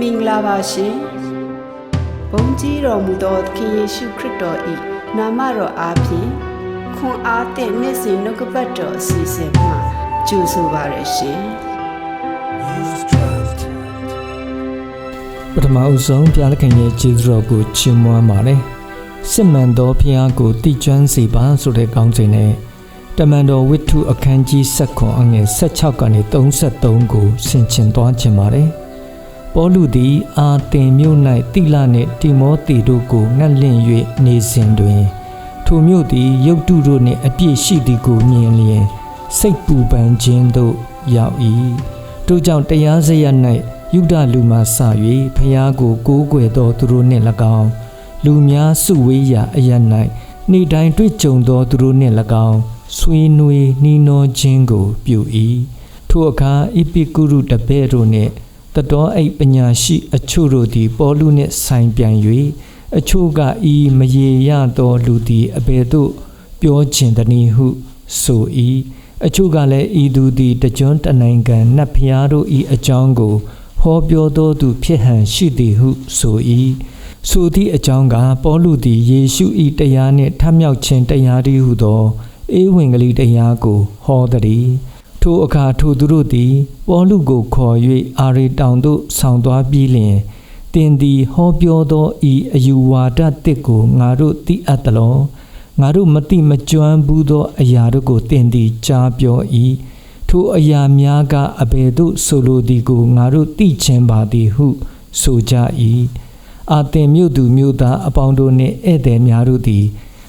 မင်္ဂလာပါရှင်ဘုန်းကြီးတော်မူသောသခင်ယေရှုခရစ်တော်၏နာမတော်အားဖြင့်ခွန်အားသည့်နေ့စဉ်နှုတ်ကပတ်တော်အစီအစဉ်မှာကြိုဆိုပါရရှင်ပထမအဆုံးဘုရားသခင်ရဲ့ကျေးဇူးတော်ကိုချီးမွမ်းပါတယ်။စစ်မှန်သောဘုရားကိုတည်ကျွမ်းစေပါဆိုတဲ့ကောင်းစဉ်နဲ့တမန်တော်ဝိတ္ထုအခန်းကြီး7အငယ်16ကနေ33ကိုဆင်ခြင်သွားခြင်းပါတယ်။ ပေါလုသည် အာတင်မြို့၌တိလနှင့်တိမောသေတို့ကိုငတ်လင့်၍နေစဉ်တွင် ထိုမြို့သည်ယုတ်တုတို့နှင့်အပြည့်ရှိသည်ကိုမြင်လျင်စိတ်ပူပန်ခြင်းသို့ရောက်၏ထို့ကြောင့်တရားစရ၌ယုဒလူမှစ၍ဖျားကိုကိုးကွယ်သောသူတို့နှင့်၎င်းလူများစုဝေးရာအရ၌နေ့တိုင်းတွေ့ကြုံသောသူတို့နှင့်၎င်းဆွေးနွေးနှီးနှောခြင်းကိုပြု၏ထိုအခါဣပိကုရုတပည့်တို့နှင့် တတော်အိပ်ပညာရှိအချို့တို့သည်ပေါလုနှင့်ဆိုင်ပြန်၍အချို့ကဤမရေရသောလူသည်အဘယ်သို့ပြောခြင်းတနည်းဟုဆို၏အချို့ကလည်းဤသူသည်တကြွတနိုင်ငံနတ်ဖျားတို့ဤအကြောင်းကိုဟောပြောသောသူဖြစ်ဟန်ရှိသည်ဟုဆို၏ဆိုသည့်အကြောင်းကပေါလုသည်ယေရှု၏တရားနှင့်ထမြောက်ခြင်းတရားတည်းဟုသောဧဝံဂေလိတရားကိုဟောသည် ထိုအခါထိုသူတို့သည်ပေါလုကိုခေါ်၍အာရီတောင်သို့ဆောင်သွားပြီးလျှင်တင်သည်ဟောပြောသောဤအယူဝါဒတစ်ကိုငါတို့သိအပ်သလောငါတို့မတိမကျွမ်းဘူးသောအရာတို့ကိုတင်သည်ကြားပြော၏ထိုအရာများကအဘယ်သို့ဆိုလိုသည်ကိုငါတို့သိခြင်းပါသည်ဟု ဆိုကြ၏အာတင်မြို့သူမြို့သားအပေါင်းတို့နှင့်ဧည့်သည်များတို့သည်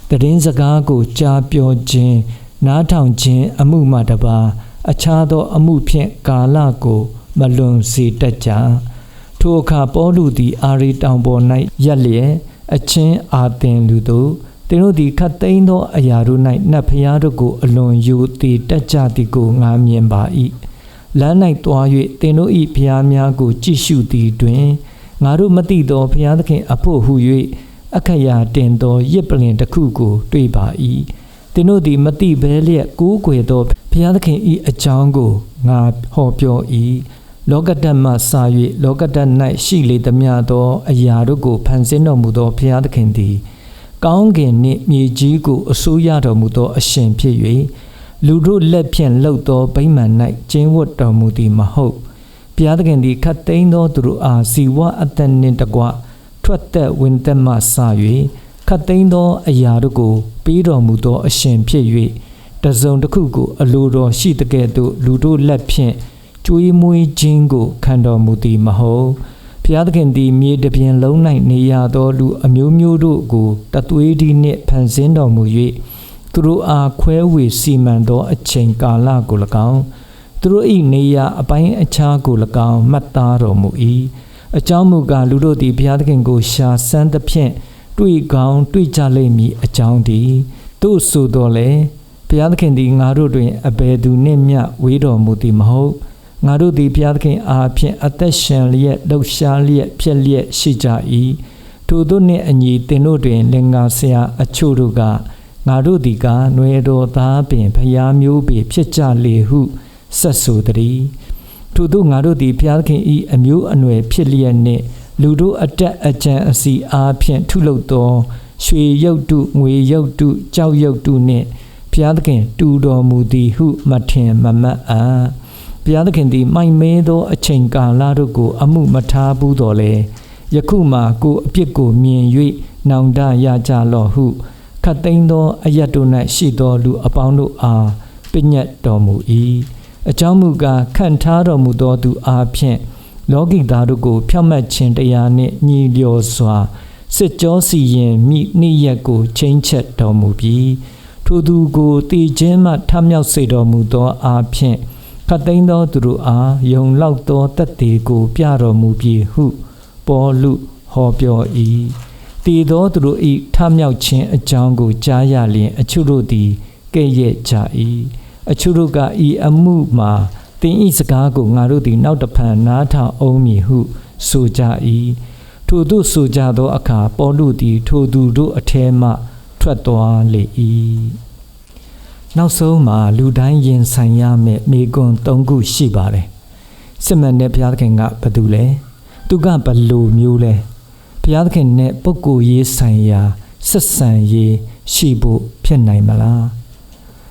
တည်င်းစကားကိုကြားပြောခြင်းနားထောင်ခြင်းအမှုမှတပါ အခြားသောအမှုဖြင့်ကာလကိုမလွန်စေတတ်ကြထိုအခါပေါလုသည်အာရီတောင်ပေါ်၌ရက်လျက်အချင်းအာတင်လူတို့သင်တို့သည်ခတ်သိမ်းသောအရာတို့၌နတ်ဖျားတို့ကိုအလွန်ယူတည်တတ်ကြသည်ကိုငါမြင်ပါ၏လမ်း၌တွား၍သင်တို့၏ဖျားများကို ကြည့်ရှုသည်တွင်ငါတို့မသိသောဖျားသခင်အဖို့ဟု၍အခရာတင်သောရစ်ပလင်တစ်ခုကို တွေ့ပါ၏သင်တို့သည်မသိဘဲလျက်ကိုးကွယ်သောဖျား သခင်၏အကြောင်းကိုငါဟောပြော၏လောကတ္တမှစာ၍လောကတ္တ၌ရှိလေသမျှသော အရာတို့ကိုဖန်ဆင်းတော်မူသောဘုရားသခင်သည် ကောင်းကင်နှင့်မြေကြီးကိုအစိုးရတော်မူသောအရှင်ဖြစ်၍လူတို့လက်ဖြင့်လှုပ်သောဗိမာန်၌ကျင်းဝတ်တော်မူသည်မဟုတ်ဘုရားသခင်သည်ခတ်သိမ်းသောသူတို့အားဇီဝအသက်နှင့်တကွထွက်သက်ဝင်သက်မှစ၍ခတ်သိမ်းသောအရာတို့ကိုပေးတော်မူသောအရှင်ဖြစ်၍ တစုံတစ်ခုကို အလိုတော်ရှိတဲ့ကဲ့သို့လူတို့လက်ဖြင့်ကျွေးမွေးခြင်းကိုခံတော်မူသည်မဟုတ်ဘုရားသခင်သည်မြေတစ်ပြင်လုံး၌နေရသောလူအမျိုးမျိုးတို့ကိုတသွေးဒီနှင့်ဖန်ဆင်းတော်မူ၍သူတို့အားခွဲဝေစီမံသောအချိန်ကာလကို၎င်းသူတို့၏နေရာအပိုင်းအခြားကို၎င်းမှတ်သားတော်မူ၏အကြောင်းမူကားလူတို့သည်ဘုရားသခင်ကိုရှာစမ်းသဖြင့်တွေ့ကောင်းတွေ့ကြလိမ့်မည်အကြောင်းသည်တို့ဆိုတော်လေ ဘုရားသခင်သည်ငါတို့တွင်အဘယ်သူနှင့်မျှဝေးတော်မူသည်မဟုတ်ငါတို့သည်ဘုရားသခင်အားဖြင့်အသက်ရှင်လျက်လှုပ်ရှားလျက်ဖြစ်လျက်ရှိကြ၏ထိုတို့နှင့်အညီသင်တို့တွင်လင်္ကာဆရာအချို့တို့ကငါတို့သည်ကຫນွေတော်သားပင်ဖျားမျိုးပေဖြစ်ကြလေဟုဆက်ဆိုသည်ထို့သောငါတို့သည်ဘုရားသခင်၏အမျိုးအနွယ်ဖြစ်လျက်နှင့်လူတို့အတက်အကြံအစီအားဖြင့်ထုလုပ်သောရွှေရုပ်တုငွေရုပ်တုကြောက်ရုပ်တုနှင့် ဘုရားသခင် တူတော်မူသည်ဟုမထင်မမှတ်အားဘုရားသခင်သည်မိုက်မဲသောအချိန်ကာလတို့ကို အမှုမထားဘူးတော်လေယခုမှကိုအပြစ်ကိုမြင်၍နောင်တရကြလော့ဟုခတ်သိမ်းသောအယတ်တို့၌ရှိသောလူအပေါင်းတို့အားပညတ်တော်မူ၏အကြောင်းမူကားခန့်ထားတော်မူသောသူအားဖြင့်လောကီသားတို့ကို ဖြောက်မှတ်ခြင်းတရားနှင့်ညီလျော်စွာစစ်ကြောစီရင်မိနိရက်ကိုချင်းချက်တော်မူပြီး ထိုသူကိုတည်ခြင်းမှထမြောက်စေတော်မူသောအားဖြင့်ခတ်သိမ်းသောသူတို့အားယုံလောက်သောတတ်သေးကို ပြတော်မူပြီးဟု ပေါ်လူဟောပြော၏တည်သောသူတို့၏ထမြောက်ခြင်းအကြောင်းကိုကြားရလျင်အချို့တို့သည်ကဲ့ရဲ့ကြ၏အချို့တို့ကဤအမှုမှာတင်းဤစကားကိုငါတို့သည်နောက်တဖန်နားထောင်အောင်မည်ဟု ဆိုကြ၏ထို့သို့ဆိုကြသောအခါပေါလုသည် ထိုသူတို့အထဲမှ ထွက်သွားလေ၏နောက်ဆုံးမှာလူတိုင်းရင်ဆိုင်ရမယ့်မိကွန်း၃ခုရှိပါတယ်စစ်မှန်တဲ့ဘုရားသခင်ကဘာတူလဲသူကဘလို့မျိုးလဲဘုရားသခင်နဲ့ပုဂ္ဂိုလ်ရေးဆိုင်ရာဆက်ဆံရေးရှိဖို့ဖြစ်နိုင်မလား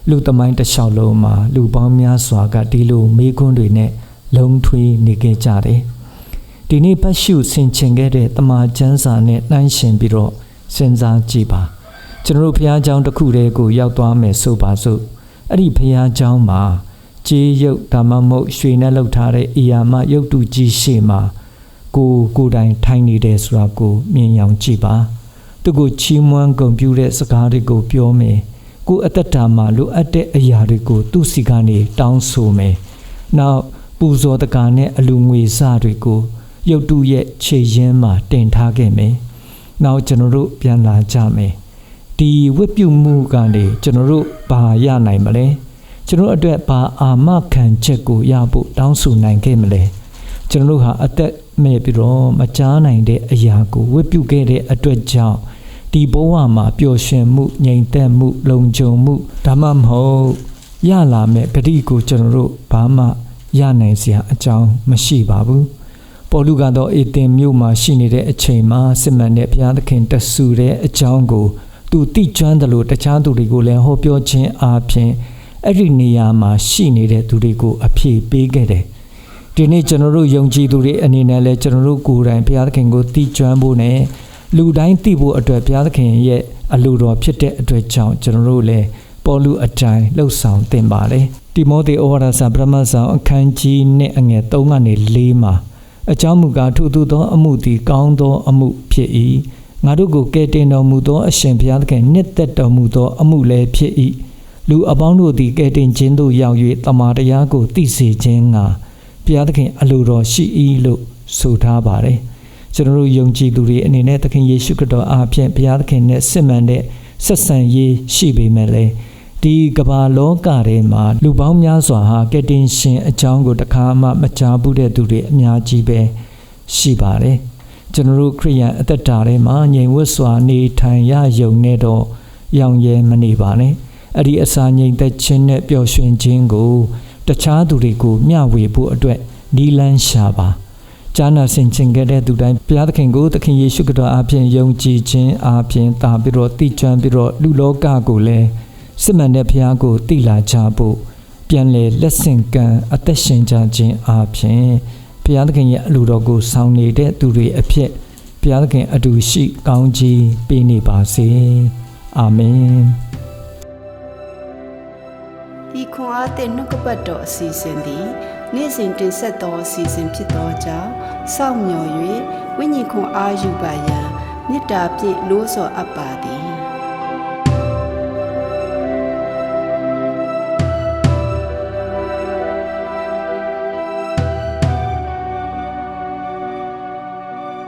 လူသမိုင်းတစ်လျှောက်လုံးမှာလူပေါင်းများစွာကဒီလိုမေးခွန်းတွေနဲ့လုံးထွေးနေကြကြတယ်ဒီနေ့ပတ်ရှုဆင်ခြင်ခဲ့တဲ့တမန်ကျမ်းစာနဲ့နှိုင်းယှဉ်ပြီးတော့စဉ်းစားကြည့်ပါ ကျွန်တော်တို့ဘုရားကျောင်းတစ်ခုတည်းကိုရောက်သွားမယ်ဆိုပါစို့အဲ့ဒီဘုရားကျောင်းမှာကြေးရုပ်ဒါမှမဟုတ်ရွှေနဲ့လှုပ်ထားတဲ့အီယာမရုပ်တုကြီးရှေ့မှာကိုကိုယ်တိုင်ထိုင်နေတယ်ဆိုတာကိုမြင်ရောင်ကြည့်ပါသူကိုချီးမွမ်းဂုဏ်ပြုတဲ့စကားတွေကိုပြောမယ်ကိုယ်အသက်တာမှာလိုအပ်တဲ့အရာတွေကိုသူ့စီကနေတောင်းဆိုမယ်နောက်ပူဇော်တကာနဲ့အလူငွေစတွေကိုရုပ်တုရဲ့ခြေရင်းမှာတင်ထားခဲ့မယ်နောက်ကျွန်တော်တို့ပြန်လာကြမယ် ဒီဝတ်ပြုမှုကနေကျွန်တော်တို့ဘာရနိုင်မလဲကျွန်တော်တို့အတွက်ဘာအာမခံချက်ကိုရဖို့တောင်းဆိုနိုင်ခဲ့မလဲကျွန်တော်တို့ဟာအသက်မဲ့ပြီးတော့မကြားနိုင်တဲ့အရာကိုဝတ်ပြုခဲ့တဲ့အတွက်ကြောင့်ဒီဘဝမှာပျော်ရွှင်မှုငြိမ်သက်မှု လုံခြုံမှုဒါမှမဟုတ်ရလာမဲ့ဂတိကိုကျွန်တော်တို့ဘာမှရနိုင်စရာအကြောင်းမရှိပါဘူးပေါ်လူကတော့အေတင်မြို့မှာရှိနေတဲ့အချိန်မှာစစ်မှန်တဲ့ဘုရားသခင်တဆူတဲ့အကြောင်းကို သူတိကျွမ်းတယ်လို့တခြားသူတွေကိုလည်းဟောပြောခြင်းအားဖြင့်အဲ့ဒီနေရာမှာရှိနေတဲ့သူတွေကိုအပြေပေးခဲ့တယ်ဒီနေ့ကျွန်တော်တို့ယုံကြည်သူတွေအနေနဲ့လည်းကျွန်တော်တို့ကိုယ်တိုင်ဘုရားသခင်ကိုတည်ကျွမ်းဖို့နဲ့လူတိုင်းသိဖို့အတွက်ဘုရားသခင်ရဲ့အလိုတော်ဖြစ်တဲ့အတွက်ကြောင့်ကျွန်တော်တို့လည်းပေါ်လူအတိုင်းလှုပ်ဆောင်သင့်ပါတယ်တိမောသေဩဝါဒစာပထမဆောင်အခန်းကြီးနဲ့အငယ်3ကနေ4မှာအကြောင်းမူကားထို့သူသောအမှုသည်ကောင်းသောအမှုဖြစ်၏ ငါတို့ကိုကယ်တင်တော်မူသောအရှင်ဘုရားသခင်နှစ်သက်တော်မူသောအမှုလည်းဖြစ်၏လူအပေါင်းတို့သည်ကယ်တင်ခြင်းသို့ရောက်၍တမန်တရားကိုသိစေခြင်းငှာဘုရားသခင်အလိုတော်ရှိ၏လို့ဆိုထားပါတယ်ကျွန်တော်တို့ယုံကြည်သူတွေအနေနဲ့သခင်ယေရှုခရစ်တော်အားဖြင့်ဘုရားသခင်နဲ့စစ်မှန်တဲ့ဆက်ဆံရေးရှိပေမဲ့လည်းဒီကမ္ဘာလောကထဲမှာလူပေါင်းများစွာဟာကယ်တင်ရှင်အကြောင်းကိုတခါမှမကြားဘူးတဲ့သူတွေအများကြီးပဲရှိပါတယ် ကျွန်တော်တို့ခရိယန်အသက်တာထဲမှာငြိမ်ဝတ်စွာနေထိုင်ရယုံနေတော့ရောင်ရဲမနေပါနဲ့အဲ့ဒီအစာငြိမ်သက်ခြင်းနဲ့ပျော်ရွှင်ခြင်းကိုတခြားသူတွေကိုမျှဝေဖို့အတွက်နီလန်းရှာပါဂျာနာဆင်ချင်ခဲ့တဲ့သူတိုင်းဘုရားသခင်ကိုသခင်ယေရှုခရစ်တော်အားဖြင့်ယုံကြည်ခြင်းအားဖြင့်တာပြီးတော့တိကျွမ်းပြီးတော့လူလောကကိုလည်းစစ်မှန်တဲ့ဘုရားကိုတိလာကြဖို့ပြန်လေလက်ဆင့်ကမ်းအသက်ရှင်ကြခြင်းအားဖြင့် ဘုရားသခင်ရဲ့အလိုတော်ကိုဆောင်နေတဲ့သူတွေအဖြစ်ဘုရားသခင်အတူရှိကောင်းကြီးပေးနေပါစေအာမင်ဤခွန်အားသည့်နှုတ်ကပတ်တော်အစီအစဉ်သည်နေ့စဉ်တင်ဆက်သောအစီအစဉ်ဖြစ်သောကြောင့်စောင့်မျှော်၍ဝိညာဉ်ခွန်အားယူပါရန်မေတ္တာဖြင့်လို့ဆော်အပ်ပါသည်